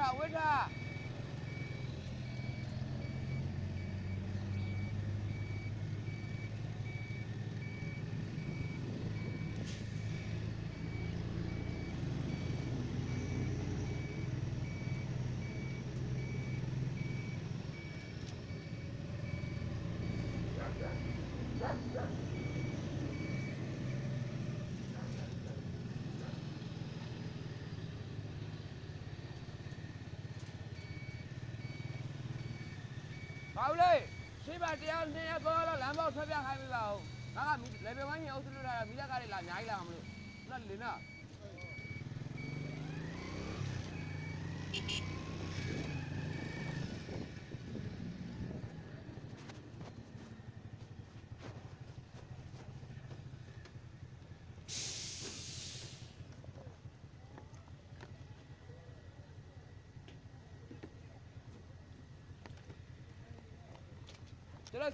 ထဝိ ပါဦးလေးရှိပါတရားနှစ်ရက်ပေါ်တော့လမ်းပေါက်ထွက်ပြခိုင်းပေးပါဦးငါကမီလေဘယ်ဝိုင်းရင်အုပ်စုလို့လာတာမိသားကလေးလာအများကြီးလာမလို့နော်လင်းနော်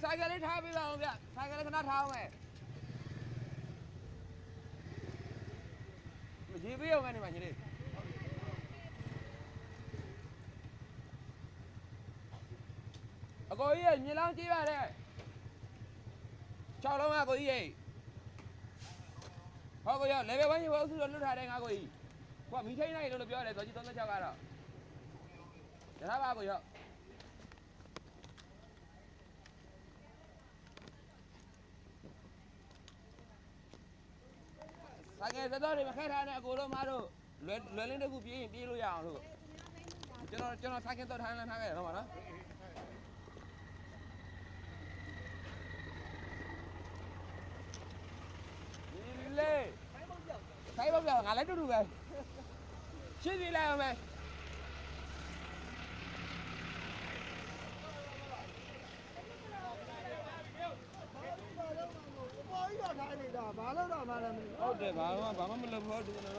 ဆိုင်ကယ်လေးထားပေးပါဦးဗျဆိုင်ကယ်လေးခဏထားအောင်မယ်ရေပေးအောင်ကနေမှာညီလေးအကိုကြီးရဲ့ညီလောင်းကြည့်ပါတဲ့6လုံးကကိုကြီးရဲ့ဟောကိုရ level 1ရေဘောအုပ်စုတော့လွတ်ထားတယ်ငါကိုကြီးကိုကမီထိန်နိုင်လို့ပြောတယ်တော်ကြီး36ကတော့ရထားပါကိုရ ဆိုင်ကယ်သတော်တွေမခဲထားနဲ့အကိုတို့မတို့လွယ်လွယ်လင်းတစ်ခုပြေးရင်ပြေးလို့ရအောင်လို့ကျွန်တော်ကျွန်တော်ဆိုင်ကယ်တော့ထားလန်းထားခဲ့တယ်ဟုတ်ပါနော်ဒီလေဆိုင်ပေါက်ပြောငါလည်းတူတူပဲရှင်းပြလိုက်အောင်မယ် ပေါ်ကြီးတော့ထိုင်နေတာ ဘာလို့တော့မှလည်းမသိဟုတ်တယ်ဘာမှဘာမှမလုပ်ဘူးဒီလိုက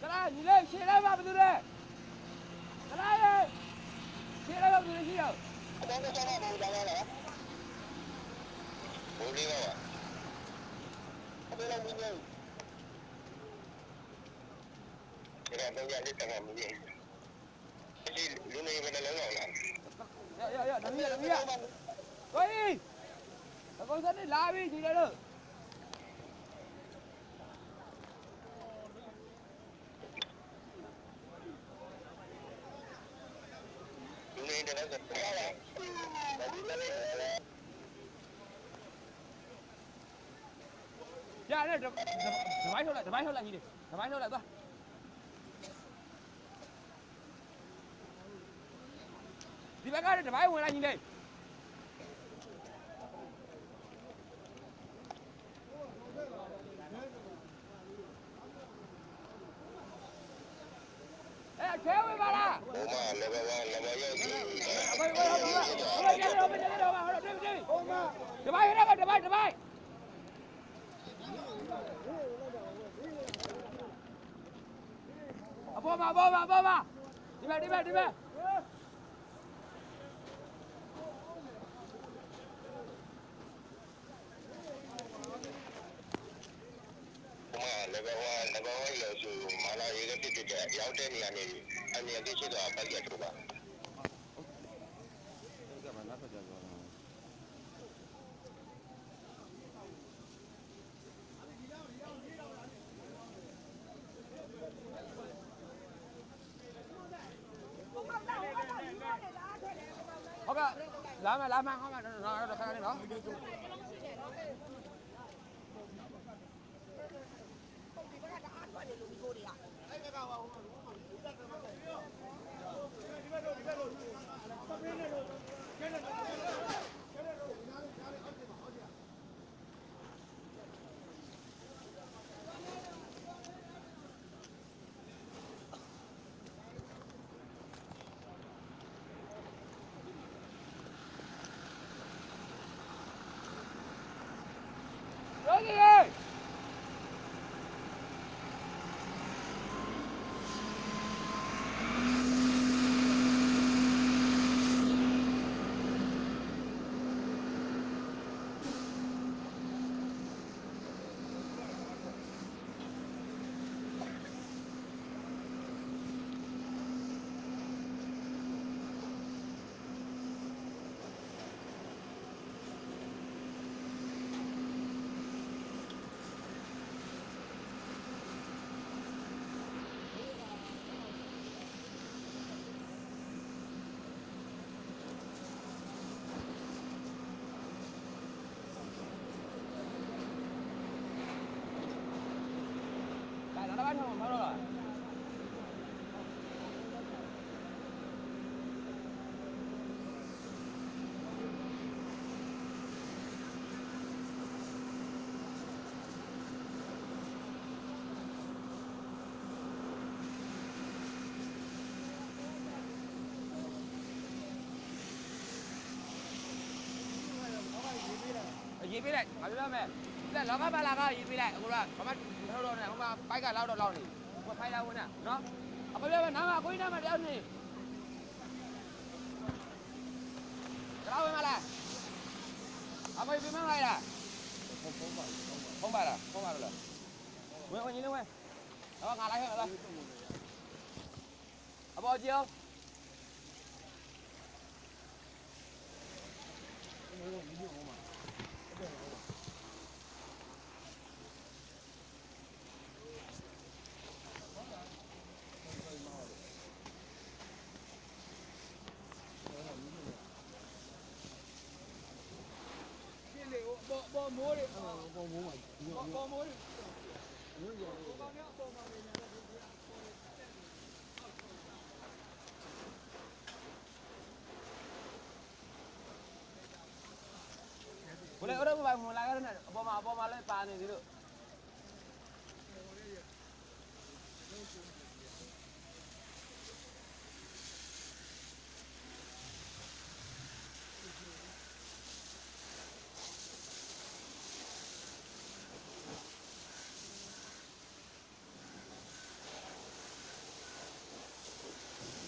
ကလာညီလေးရှင်းလိုက်ပါဘယ်သူလဲကလာရေရှင်းလိုက်ပါဘယ်သူလဲရှိတော့အတော့တော့တော့ဘာလဲလဲဘိုးလေးကအဲ့ဒါလည်းမင်းရဲ့ဒါကတော့ရတဲ့တကမင်းရဲ့ဒီလူနေမလည်းလောက်လာရရရနမီးနမီးရဝေးအကောင်စနေလာပြီဒီလေလို့လူနေတဲ့လည်းတော့လာဒါဒီလည်းရ တယ်ဒမိုင်းထုတ်လိုက်ဒမိုင်းထုတ်လိုက်ညီလေးဒမိုင်းထုတ်လိုက်သွားဒီဘက်ကလည်းဒမိုင်းဝင်လိုက်ညီလေးအဲ့ခဲဝင်ပါလား ဘုမလည်းပဲလည်းပဲရောက်ပြီ အဖေကဘာလို့ဘာလို့ကြည့်တော့မကြည့်တော့ဘာလို့တွေ့တွေ့ ဟိုမှာ ဒမိုင်းရကဒမိုင်းဒမိုင်းအပေါ်မှာအပေါ်မှာအပေါ်မှာဒီဘက်ဒီဘက်ဒီဘက်ဘုမလည်းပဲလည်းပဲရောက်ဆိုမလာရေကတိတိရောက်တဲ့နေရာနေအနေနဲ့ရှိတော့ပတ်ရတော့ပါ ဟုတ်ကဲ့ လာမယ်လာမယ်ဟုတ်မယ်နော်တော့ခဏလေးနော် ရေးပေးလိုက်ငါပြောမယ်လက်လောကပါလာကရေးပေးလိုက်အခုကဘာမှမထုတ်တော့နဲ့ဟိုမှာဘိုက်ကလောက်တော့လောက်နေဟိုဖိုင်လာဝင်နေနော်အခုပြောမယ်နားမကိုင်းနားမတယောက်နေကြောက်ဝင်မလားအမေပြမလိုက်လားဖုံးဖုံးပါဖုံးပါလားဖုံးပါလားဝင်ဝင်ညီလေးဝင်တော့ငါလိုက်ဟဲ့လားအပေါ်ကျော်ရှင်းလေပေါ်ပေါ် မိုးတွေပေါ်မိုးပါပေါ်မိုးတွေညညပေါ်ကောင်များပေါ်မှာနေတယ်ဘယ်လိုအဲ့လိုဘာမှမလာကြနဲ့အပေါ်မှာအပေါ်မှာလည်းပါနေသေးလို့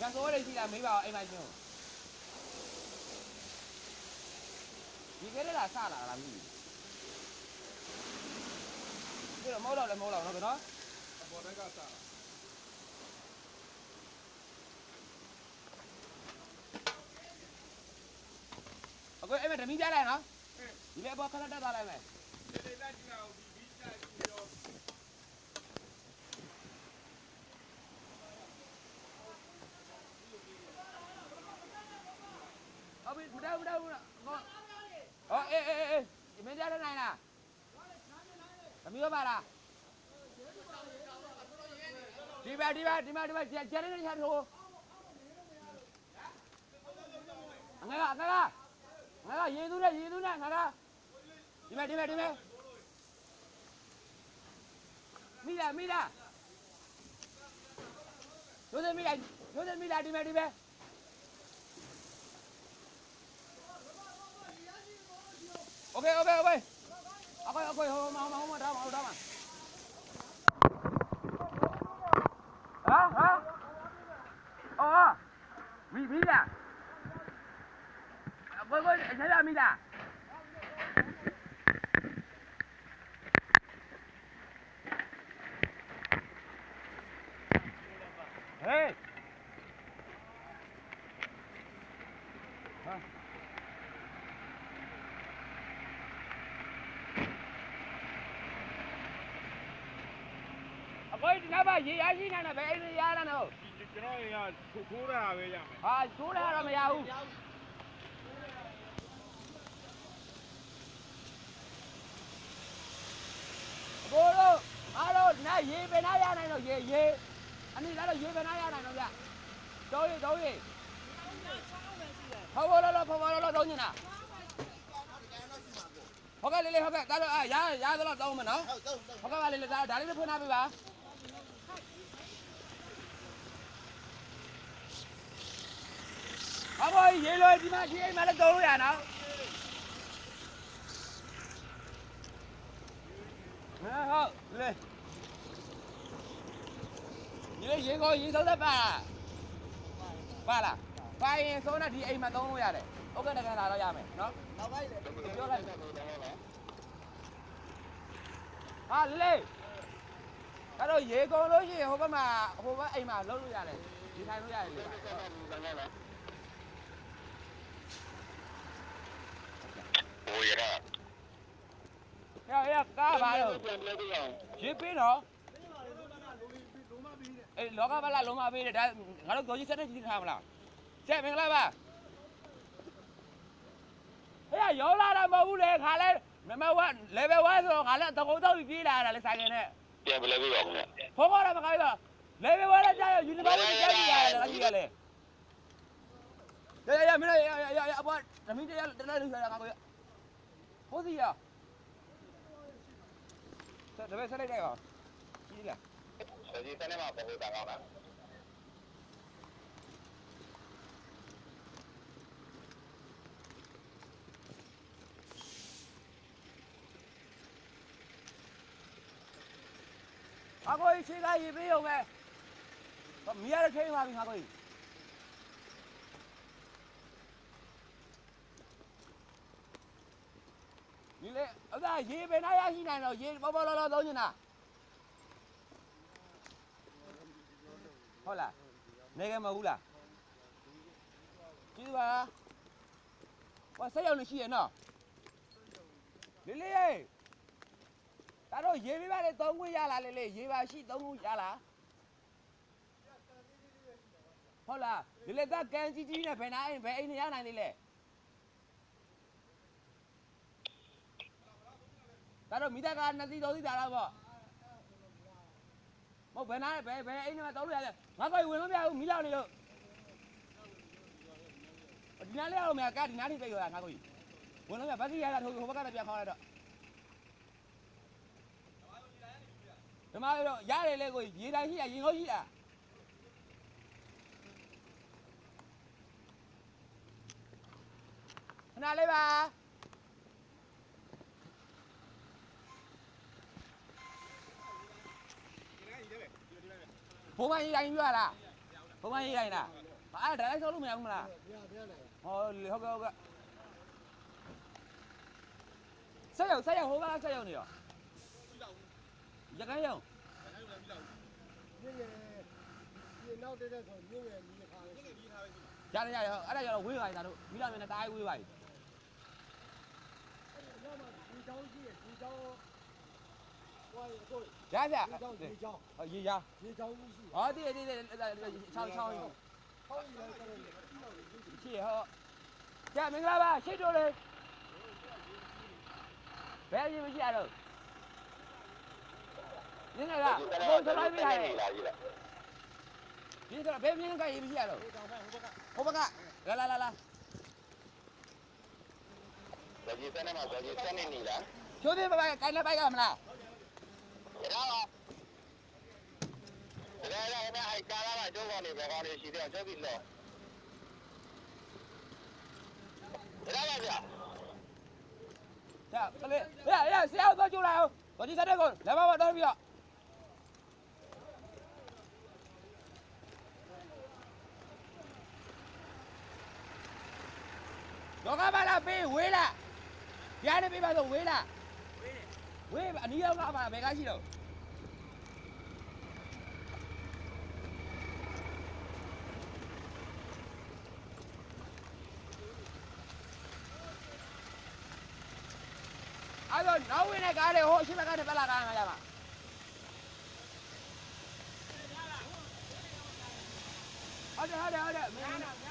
ကံစိုးရရှိတာမေးပါအောင်အိမ်မကျုံဒီကလေးကစလာတာလားမသိဘူးဒီတော့မဟုတ်တော့လည်းမဟုတ်တော့နော်ကတော့အပေါ်တက်ကစားအခုအဲ့မဲ့ဓမီပြလိုက်နော်ဒီလေဘောခဏတက်သွားလိုက်မယ်ဒီလေးလက်ကြည့်အောင်ဒီဘီတိုက်ပြီးတော့ ဟုတ်ပြီမတက်ဘူးတက်ဘူးနော်ဟောအေးအေးအေးဒီမင်းကြားနိုင်လားဓမီရောပါလားဒီပါဒီပါဒီမှာဒီမှာကျန်ကျန်နေချာထိုးငါကငါကငါကရေသူနဲ့ရေသူနဲ့ငါကဒီမဲ့ဒီမဲ့ဒီမဲ့မိ Okey, okey, okey. Okey, okey. Mau, mau, mau, dah, mau, dah, mah. Ha? Ha? Oh. Mi, mi dah. Boy, boy, saya mi dah. Hey! Huh? ကိုကိုအချက်ရမိလားဟေးဟာအကိုဒီကဘာရေရရှိနေတယ်ဘယ်အိမ်ရရလဲနော်ကျွန်တော်တွေကထိုးတာပဲရမယ်ဟာချိုးရတော့မရဘူးအကိုတို့အားတို့နားရေပဲနားရနိုင်တော့ရေရေအနည်းတော့ရေပဲနားရနိုင်တော့ဗျတော့ရေတော့ရေဟောဘောလောလောဖော်ဖော်လောလောတော့ညနာဟုတ်ကဲ့လေးလေးဟုတ်ကဲ့ဒါတော့အာရရတော့တော့မနော်ဟုတ်ကဲ့ပါလေးလေးဒါဒါလေးလေးဖွင့်ထားပေးပါ အဘောရေလွယ်ဒီမှာရှိအိမ်မှာလည်းသုံးလို့ရနော်ဟဲ့ဟုတ်လေဒီလေရေကိုရေဆုံးသက်ပါပါလားပါရင်ဆုံးတော့ဒီအိမ်မှာသုံးလို့ရတယ်ဥက္ကဋ္ဌကလာတော့ရမယ်နော်နောက်ပိုင်းလေပြောလိုက်ဟာလေအဲ့တော့ရေကုန်လို့ရှိရင်ဟိုဘက်မှာဟိုဘက်အိမ်မှာလုံးလို့ရတယ်ဒီထိုင်လို့ရတယ်လေ ဟိုရတာ။ဟဲ့ဟဲ့ကားပါတော့ရေပေးတော့အေးလောကဘလာလုံးမပေးတယ်ဒါငါတို့ကိုကြီးစက်တဲ့ကြီးထားမလား။ကျက်မင်္ဂလာပါ။ဟဲ့ရောလာတာမဟုတ်ဘူးလေခါလဲနံပါတ်1 level 1ဆိုတော့ငါလည်းတကုံတော့ပြေးလာတာလေဆိုင်ကနေပြန်ဘယ်လိုပြောမလဲ။ဖောခေါ်တာမခိုင်းတော့ level 1လည်းကြာရ university ကြာပြီရတယ်ငါကြီးကလေ။ရရရမင်းရရရအပေါ်ဓမီတရားတလဲလို့ဆိုတာငါကိုရ။ 好子啊！在这边再那点啊，几点？手机三点半不会打扰的。阿哥，你现在有没有没？他明天可以吗？明天可以。 ဒီလေအဲ့ဒါရေပဲနားရရှိနိုင်တော့ရေပေါ်ပေါ်လောလောသုံးနေတာဟုတ်လားနေကမဟုတ်လားကြည့်ပါဘာဆက်ရောက်နေရှိရနော်လေးလေးရေဒါတော့ရေပေးပါလေသုံးခွင့်ရလားလေးလေးရေပါရှိသုံးခွင့်ရလားဟုတ်လားလေးလေးကကန်ကြီးကြီးနဲ့ဘယ်နာအိမ်ဘယ်အိမ်နေရနိုင်လေးလဲ ဒါတော့မိသားကနှစ်စီးသုံးစီးတာတော့ပေါ့မဟုတ်ဘယ်နာဘယ်ဘယ်အိမ်နဲ့သုံးလို့ရလဲငါကိုဝင်လို့မရဘူးမီးလောင်နေလို့ဒီနားလေးအောင်မြကဒီနားထိပြည့်ရတာငါကိုဝင်လို့မရဘာကြီးရတာထိုးဟိုဘက်ကလည်းပြန်ခေါင်းလိုက်တော့ဓမ္မတော့ရတယ်လေကိုရေတိုင်းရှိရရင်လို့ရှိတာခဏလေးပါ ဘုံမရေတိုင်းယူရလားဘုံမရေတိုင်းလားအဲ့ဒါလည်းဆောလို့မရဘူးမလားပြပြလိုက်ဟောလေဟုတ်ကဲ့ဟုတ်ကဲ့ဆက်ရောက်ဆက်ရောက်ဟိုကဆက်ရောက်နေရောရခိုင်ရောက်ညင်ငယ်ဒီနောက်တက်တဲ့ဆိုညင်ငယ်ဒီခါလေးရတယ်ရတယ်အဲ့ဒါကျတော့ဝေးပါ යි ဒါတို့မိလာမင်းနဲ့တားဝေးပါ යි နောက်မှဒီချောင်းကြီးဒီချော င်းဟိုကိုရရဒီချောင်းဒီချောင်းဟောရေရဒီချောင်းကြီးရှိဟောတည်တည်တည်ချောင်းချောင်းဟောင်းကြီးလိုက်ကြတယ်ရှိဟောကြမင်္ဂလာပါရှိတို့လေဘယ်ရင်မရှိရတော့နင်းကဘုံစလိုက်ပြရတယ်လာကြီးလားဒီကဘယ်မြင်းကရင်မရှိရတော့ဟိုတောင်ဘက်ဟိုဘက်ကဟိုဘကလာလာလာလာဗကြီးစနေမှာဗကြီးစနေနေလားချိုးသေးပါကိုင်းနေပိုက်ကမလား ဒါတော့ဒါတော့မအိုက်ကားလာတော့ကောင်းနေဘကောင်းနေရှိတယ်ကျုပ်ပြီးတော့ဒါပါဗျာကြကလေးရရဆရာတော့ကြိုးလာအောင်ဘာဒီစတဲ့ကိုလက်မမတော်ပြီးတော့တော့ကပါလားပေးဝေးလားရနေပေးပါဆိုဝေးလားဝေးဝေးအနီးရောက်ကပါဘယ်ကရှိတော့ အဲ့တော့နောက်ဝင်တဲ့ကားတွေဟိုအရှိမကနေပတ်လာကားမှာကြပါဟုတ်တယ်ဟုတ်တယ်ဟုတ်တယ်မင်း